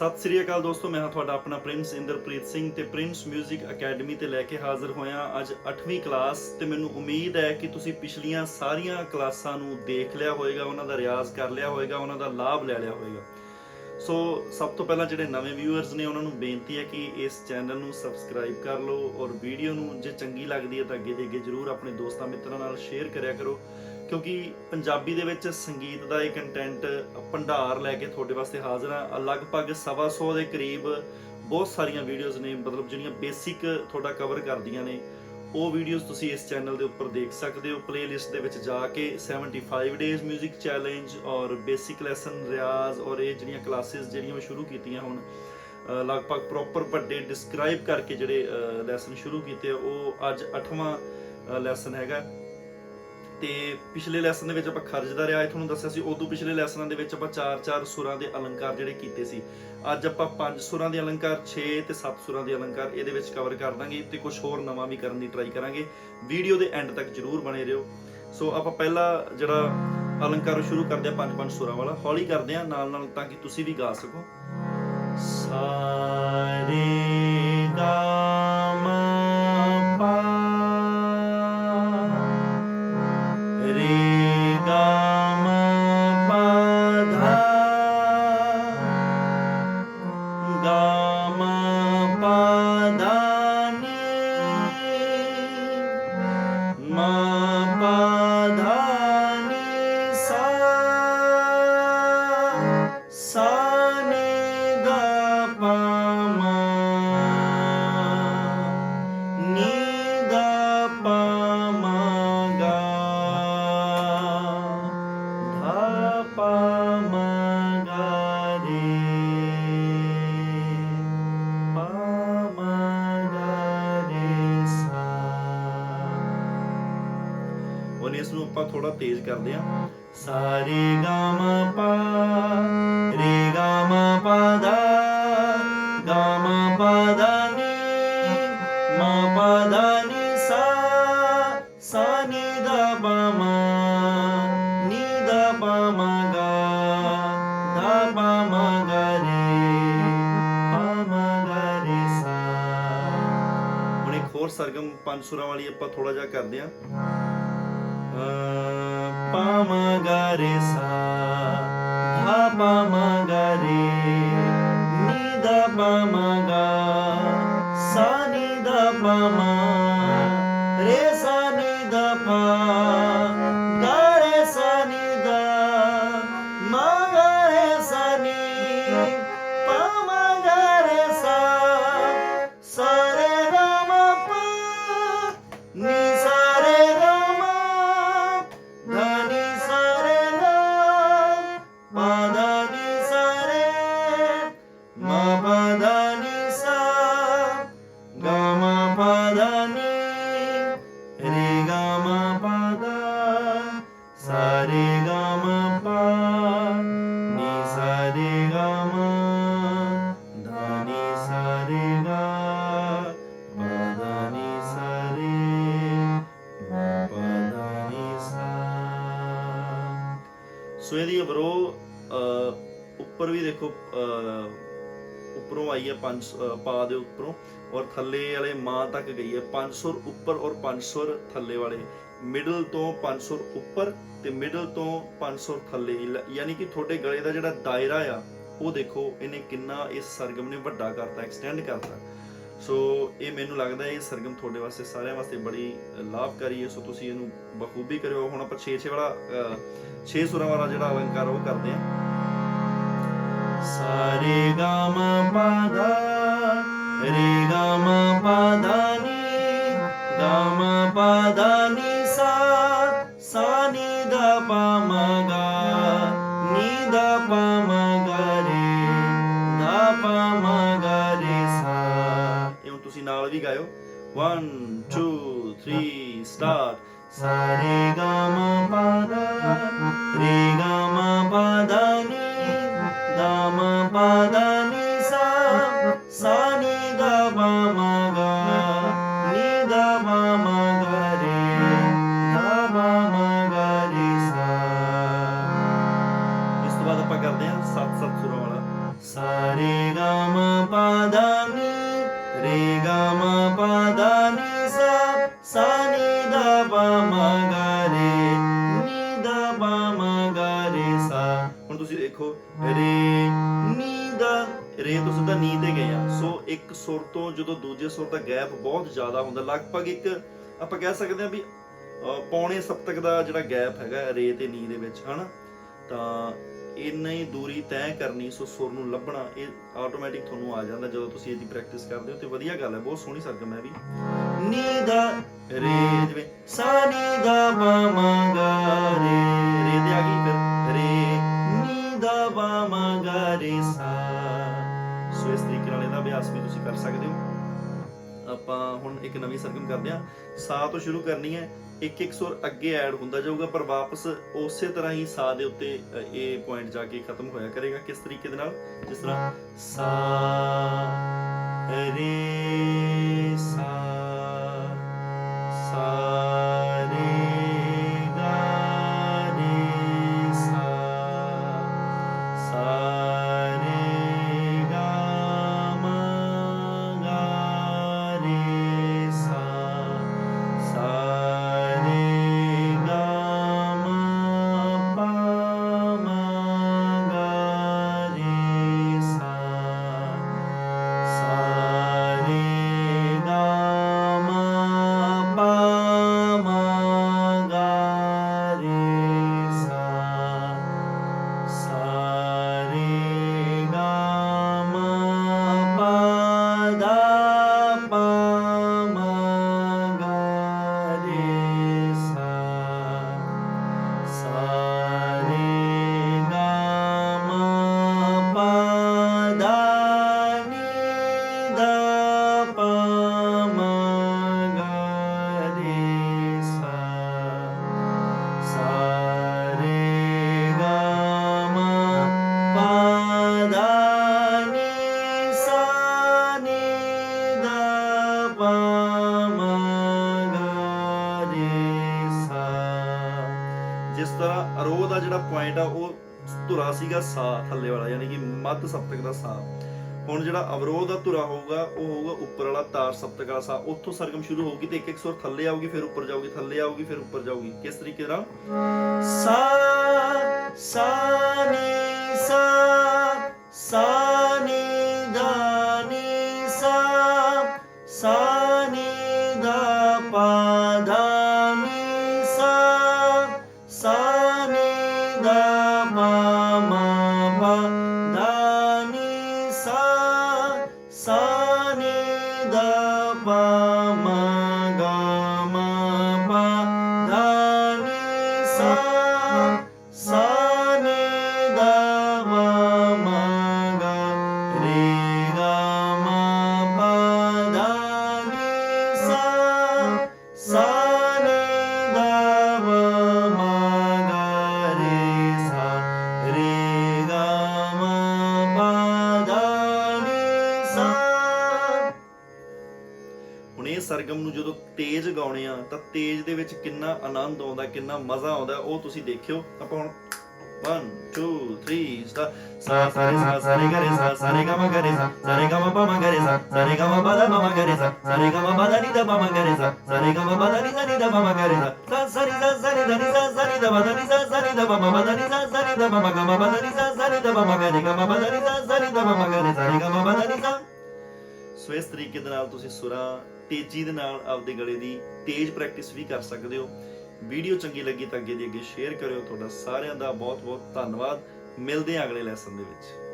ਸਤਿ ਸ੍ਰੀ ਅਕਾਲ ਦੋਸਤੋ, ਮੈਂ ਹਾਂ ਤੁਹਾਡਾ ਆਪਣਾ ਪ੍ਰਿੰਸ ਇੰਦਰਪ੍ਰੀਤ ਸਿੰਘ ਤੇ ਪ੍ਰਿੰਸ 뮤직 ਅਕੈਡਮੀ ਤੇ ਲੈ ਕੇ ਹਾਜ਼ਰ ਹੋਇਆ ਅੱਜ 8ਵੀਂ ਕਲਾਸ ਤੇ ਮੈਨੂੰ ਉਮੀਦ ਹੈ ਕਿ ਤੁਸੀਂ ਪਿਛਲੀਆਂ ਸਾਰੀਆਂ ਕਲਾਸਾਂ ਨੂੰ ਦੇਖ ਲਿਆ ਹੋਵੇਗਾ ਉਹਨਾਂ ਦਾ ਰਿਆਜ਼ ਕਰ ਲਿਆ ਹੋਵੇਗਾ ਉਹਨਾਂ ਦਾ ਲਾਭ ਲੈ ਲਿਆ ਹੋਵੇਗਾ ਸੋ, ਸਭ ਤੋਂ ਪਹਿਲਾਂ ਜਿਹੜੇ ਨਵੇਂ ਵਿਊਅਰਸ ਨੇ, ਉਹਨਾਂ ਨੂੰ ਬੇਨਤੀ ਹੈ ਕਿ ਇਸ ਚੈਨਲ ਨੂੰ ਸਬਸਕ੍ਰਾਈਬ ਕਰ ਲਓ ਔਰ ਵੀਡੀਓ ਨੂੰ ਜੇ ਚੰਗੀ ਲੱਗਦੀ ਹੈ ਤਾਂ ਅੱਗੇ ਦੇ ਅੱਗੇ ਜਰੂਰ ਆਪਣੇ ਦੋਸਤਾਂ ਮਿੱਤਰਾਂ ਨਾਲ ਸ਼ੇਅਰ ਕਰਿਆ ਕਰੋ। ਕਿਉਂਕਿ ਪੰਜਾਬੀ ਦੇ ਵਿੱਚ ਸੰਗੀਤ ਦਾ ਇਹ ਕੰਟੈਂਟ ਭੰਡਾਰ ਲੈ ਕੇ ਤੁਹਾਡੇ ਵਾਸਤੇ ਹਾਜ਼ਰ ਹਾਂ। ਲਗਭਗ ਸਵਾ ਸੌ ਦੇ ਕਰੀਬ ਬਹੁਤ ਸਾਰੀਆਂ ਵੀਡੀਓਜ਼ ਨੇ, ਮਤਲਬ ਜਿਹੜੀਆਂ ਬੇਸਿਕ ਤੁਹਾਡਾ ਕਵਰ ਕਰਦੀਆਂ ਨੇ। ਉਹ ਵੀਡੀਓਜ਼ ਤੁਸੀਂ ਇਸ ਚੈਨਲ ਦੇ ਉੱਪਰ ਦੇਖ ਸਕਦੇ ਹੋ। ਪਲੇਲਿਸਟ ਦੇ ਵਿੱਚ ਜਾ ਕੇ 75 ਡੇਜ਼ 뮤직 ਚੈਲੰਜ ਔਰ ਬੇਸਿਕ ਲੈਸਨ ਰਿਆਜ਼ ਔਰ ਇਹ ਜਿਹੜੀਆਂ ਕਲਾਸਿਸ ਜਿਹੜੀਆਂ ਮੈਂ ਸ਼ੁਰੂ ਕੀਤੀਆਂ ਹੁਣ ਲਗਭਗ ਪ੍ਰੋਪਰ ਵੱਡੇ ਡਿਸਕ੍ਰਾਈਬ ਕਰਕੇ ਜਿਹੜੇ ਲੈਸਨ ਸ਼ੁਰੂ ਕੀਤੇ ਉਹ ਅੱਜ 8ਵਾਂ ਲੈਸਨ ਹੈਗਾ। ਤੇ ਪਿਛਲੇ ਲੈਸਨ ਦੇ ਵਿੱਚ ਆਪਾਂ ਖਰਜ ਰਿਹਾ ਇਹ ਤੁਹਾਨੂੰ ਦੱਸਿਆ ਸੀ, ਉਦੋਂ ਪਿਛਲੇ ਲੈਸਨਾਂ ਦੇ ਵਿੱਚ ਆਪਾਂ 4-4 ਸੁਰਾਂ ਦੇ ਅਲੰਕਾਰ ਜਿਹੜੇ ਕੀਤੇ ਸੀ। ਅੱਜ ਆਪਾਂ ਪੰਜ ਸੁਰਾਂ ਦੇ ਅਲੰਕਾਰ 6 ਤੇ 7 ਸੁਰਾਂ ਦੇ ਅਲੰਕਾਰ ਇਹਦੇ ਵਿੱਚ ਕਵਰ ਕਰ ਦਾਂਗੇ ਤੇ ਕੁਝ ਹੋਰ ਨਵਾਂ ਵੀ ਕਰਨ ਦੀ ਟਰਾਈ ਕਰਾਂਗੇ। ਵੀਡੀਓ ਦੇ ਐਂਡ ਤੱਕ ਜਰੂਰ ਬਣੇ ਰਹੋ। ਸੋ ਆਪਾਂ ਪਹਿਲਾ ਜਿਹੜਾ ਅਲੰਕਾਰ ਸ਼ੁਰੂ ਕਰਦੇ ਆ 5-5 ਸੁਰਾਂ ਵਾਲਾ। ਹੌਲੀ ਕਰਦੇ ਆ ਨਾਲ ਨਾਲ ਤਾਂ ਕਿ ਤੁਸੀਂ ਵੀ ਗਾ ਸਕੋ। ਸਾਰੇ ਗਾ ਇਸ ਨੂੰ ਆਪਾਂ ਥੋੜਾ ਤੇਜ਼ ਕਰਦੇ ਹਾਂ। ਸਾਰੇ ਗਾ ਪਾ, ਰੇ ਗਾ ਪਾ ਦਾ ਗਾ ਪਾ ਦਾ ਨੀ, ਮਾ ਪਾ ਦਾ ਨੀ ਸਾ ਸਾ ਨੀ ਦਾ ਪਾ ਮਾ, ਨੀ ਦਾ ਪਾ ਮਾ ਗਾ, ਦਾ ਪਾ ਮਾ ਗਾ ਰੇ, ਪਾ ਮਾ ਗਾ ਰੇ ਸਾ। ਹੁਣ ਇੱਕ ਹੋਰ ਸਰਗਮ ਪੰਜ ਸੁਰਾਂ ਵਾਲੀ ਆਪਾਂ ਥੋੜਾ ਜਿਹਾ ਕਰਦੇ ਹਾਂ। ਪਾ ਮਾ ਗਾ ਰੇ ਸਾ ਧਾ ਪਾ ਮਾ ਗਾ ਰੇ ਨੀ ਦੇਖੋ ਅਹ, ਉੱਪਰੋਂ ਆਈ ਹੈ ਪੰਜ ਪਾ ਦੇ ਉੱਪਰੋਂ ਔਰ ਥੱਲੇ ਵਾਲੇ ਮਾਂ ਤੱਕ ਗਈ ਹੈ 500 ਉੱਪਰ ਔਰ 500 ਥੱਲੇ ਵਾਲੇ। ਮਿਡਲ ਤੋਂ 500 ਉੱਪਰ ਤੇ ਮਿਡਲ ਤੋਂ 500 ਥੱਲੇ। ਯਾਨੀ ਕਿ ਤੁਹਾਡੇ ਗਲੇ ਦਾ ਜਿਹੜਾ ਦਾਇਰਾ ਆ ਉਹ ਦੇਖੋ ਇਹਨੇ ਕਿੰਨਾ ਇਸ ਸਰਗਮ ਨੇ ਵੱਡਾ ਕਰਤਾ ਐਕਸਟੈਂਡ ਕਰਤਾ। ਸੋ ਇਹ ਮੈਨੂੰ ਲੱਗਦਾ ਇਹ ਸਰਗਮ ਤੁਹਾਡੇ ਵਾਸਤੇ ਸਾਰਿਆਂ ਵਾਸਤੇ ਬੜੀ ਲਾਭਕਾਰੀ ਹੈ। ਸੋ ਤੁਸੀਂ ਇਹਨੂੰ ਬਖੂਬੀ ਕਰਿਓ। ਹੁਣ ਆਪਾਂ 6-6 ਵਾਲਾ 6 ਸੁਰਾਂ ਵਾਲਾ ਜਿਹੜਾ ਅਲੰਕਾਰ ਉਹ ਕਰਦੇ ਹਾਂ। ਸਾਰੇ ਗਾ ਮਾ ਪਾ ਧਾ ਰੇ ਗਾ ਮਾ ਪਾ ਧਾ ਨੀ ਗਾ ਮਾ ਪਾ ਧਾ ਨੀ ਸਾ ਸਾ ਨੀ ਦਾ ਪਾ ਮਾ ਸੁਰਾਂ ਸਾ ਸਾ ਰੇ ਗਾ ਮਾ ਪਾ ਦਾ ਨੀ ਰੇ ਗਾ ਮਾ ਪਾ ਦਾ ਨੀ ਸਾ ਸਾ ਨੀ ਦਾ ਪਾ ਮਾ ਗਾ ਰੇ ਨੀ ਦਾ ਪਾ ਮਾ ਗਾ ਰੇ ਸਾ ਹੁਣ ਤੁਸੀਂ ਦੇਖੋ ਰੇ ਰੇ ਤੋਂ ਸਿੱਧਾ ਨੀ ਤੇ ਗਏ ਆ। ਸੋ ਇੱਕ ਸੁਰ ਤੋਂ ਜਦੋਂ ਦੂਜੇ ਸੁਰ ਦਾ ਗੈਪ ਬਹੁਤ ਜ਼ਿਆਦਾ ਹੁੰਦਾ ਲਗਭਗ ਇੱਕ ਆਪਾਂ ਕਹਿ ਸਕਦੇ ਆ ਵੀ ਪੌਣੇ ਸਪਤਕ ਦਾ ਜਿਹੜਾ ਗੈਪ ਹੈਗਾ ਰੇ ਤੇ ਨੀ ਦੇ ਵਿੱਚ ਹਨਾ? ਤਾਂ ਇੰਨਾ ਹੀ ਦੂਰੀ ਤੈਅ ਕਰਨੀ ਸੋ ਸੁਰ ਨੂੰ ਲੱਭਣਾ ਇਹ ਆਟੋਮੈਟਿਕ ਤੁਹਾਨੂੰ ਆ ਜਾਂਦਾ ਜਦੋਂ ਤੁਸੀਂ ਇਹਦੀ ਪ੍ਰੈਕਟਿਸ ਕਰਦੇ ਹੋ ਤੇ ਵਧੀਆ ਗੱਲ ਹੈ ਬਹੁਤ ਸੋਹਣੀ ਸਰਗਮ ਹੈ ਵੀ। ਨੀ ਦਾ ਰੇ ਜਿਵੇਂ ਸਾ ਨੀ ਮਾ ਗਾ ਰੇ ਰੇ ਤੇ ਆ ਗਈ ਫਿਰ ਰੇ ਨੀ ਦਾ ਮਾ ਗਾ ਰੇ ਸਾ ਤਰੀਕੇ ਨਾਲ ਇਹਦਾ ਅਭਿਆਸ ਵੀ ਤੁਸੀਂ ਕਰ ਸਕਦੇ ਹੋ। ਆਪਾਂ ਹੁਣ ਇੱਕ ਨਵੀਂ ਸਰਗਮ ਕਰਦੇ ਹਾਂ। ਸਾ ਤੋਂ ਸ਼ੁਰੂ ਕਰਨੀ ਹੈ। ਇੱਕ ਇੱਕ ਸੁਰ ਅੱਗੇ ਐਡ ਹੁੰਦਾ ਜਾਊਗਾ, ਪਰ ਵਾਪਸ ਉਸੇ ਤਰ੍ਹਾਂ ਹੀ ਸਾ ਦੇ ਉੱਤੇ ਇਹ ਪੁਆਇੰਟ ਜਾ ਕੇ ਖਤਮ ਹੋਇਆ ਕਰੇਗਾ। ਕਿਸ ਤਰੀਕੇ ਦੇ ਨਾਲ? ਜਿਸ ਤਰ੍ਹਾਂ ਸਾ ਰੇ ਧੁਰਾ ਸੀਗਾ ਸਾ ਥੱਲੇ ਵਾਲਾ, ਯਾਨੀ ਕਿ ਮੱਧ ਸਪਤਕ ਦਾ ਸਾ ਹੁਣ ਜਿਹੜਾ ਅਵਰੋਧ ਦਾ ਧੁਰਾ ਹੋਊਗਾ, ਉਹ ਹੋਊਗਾ ਉੱਪਰ ਵਾਲਾ ਤਾਰ ਸਪਤਕ ਵਾਲਾ ਸਾ ਉੱਥੋਂ ਸਰਗਮ ਸ਼ੁਰੂ ਹੋਊਗੀ ਤੇ ਇੱਕ ਇੱਕ ਸੁਰ ਥੱਲੇ ਆਊਗੀ, ਫਿਰ ਉੱਪਰ ਜਾਊਗੀ, ਥੱਲੇ ਆਊਗੀ, ਫਿਰ ਉੱਪਰ ਜਾਊਗੀ। ਕਿਸ ਤਰੀਕੇ ਨਾਲ? ਸਾ ਸਾ ਨੀ ਸਾ ਸਾ ਨੀ ਦਾ ਨੀ ਸਾ ਸਾ ਗਾਉਣੇ ਆ ਤਾਂ ਤੇਜ਼ ਦੇ ਵਿੱਚ ਕਿੰਨਾ ਆਨੰਦ ਆਉਂਦਾ ਕਿੰਨਾ ਮਜ਼ਾ ਆਉਂਦਾ ਉਹ ਤੁਸੀਂ ਦੇਖਿਓ ਆਪਾਂ ਹੁਣ 1 2 3 ਸਟਾਰ ਸਾ ਸਾ ਸਾ ਸਾ ਰੇ ਸਾ ਸਾ ਗਾ ਮਾ ਗਾ ਸਾ ਸਾ ਗਾ ਮਾ ਪਾ ਮਾ ਗਾ ਸਾ ਸਾ ਗਾ ਮਾ ਪਾ ਦਾ ਮਾ ਮਾ ਸਾ ਸਾ ਗਾ ਮਾ ਪਾ ਦਾ ਨੀ ਦਾ ਪਾ ਮਾ ਗਾ ਸਾ ਸਾ ਗਾ ਮਾ ਪਾ ਦਾ ਨੀ ਦਾ ਨੀ ਦਾ ਪਾ ਮਾ ਗਾ ਸਾ ਸਾ ਸਾ ਰੀ ਸਾ ਦਾ ਨੀ ਸਾ ਸਾ ਦਾ ਪਾ ਦਾ ਨੀ ਸਾ ਸਾ ਦਾ ਪਾ ਮਾ ਪਾ ਦਾ ਨੀ ਸਾ ਸਾ ਦਾ ਪਾ ਮਾ ਗਾ ਮਾ ਪਾ ਦਾ ਨੀ ਸਾ ਸਾ ਦਾ ਪਾ ਮਾ ਗਾ ਗਾ ਮਾ ਪਾ ਦਾ ਨੀ ਸਾ ਸਾ ਦਾ ਪਾ ਮਾ ਗਾ ਸਾ ਗਾ ਮਾ ਪਾ ਦਾ ਨੀ ਸਾ ਸੋ ਇਸ ਤਰੀਕੇ ਦੇ ਨਾਲ ਤੁਸੀਂ ਸੁਰਾਂ ਤੇਜ਼ੀ ਦੇ ਨਾਲ ਆਪਦੇ ਗਲੇ ਦੀ ਤੇਜ਼ ਪ੍ਰੈਕਟਿਸ ਵੀ ਕਰ ਸਕਦੇ ਹੋ। ਵੀਡੀਓ ਚੰਗੀ ਲੱਗੀ ਤਾਂ ਅੱਗੇ ਦੀ ਅੱਗੇ ਸ਼ੇਅਰ ਕਰਿਓ। ਤੁਹਾਡਾ ਸਾਰਿਆਂ ਦਾ ਬਹੁਤ ਬਹੁਤ ਧੰਨਵਾਦ। ਮਿਲਦੇ ਹਾਂ ਅਗਲੇ ਲੈਸਨ ਦੇ ਵਿੱਚ।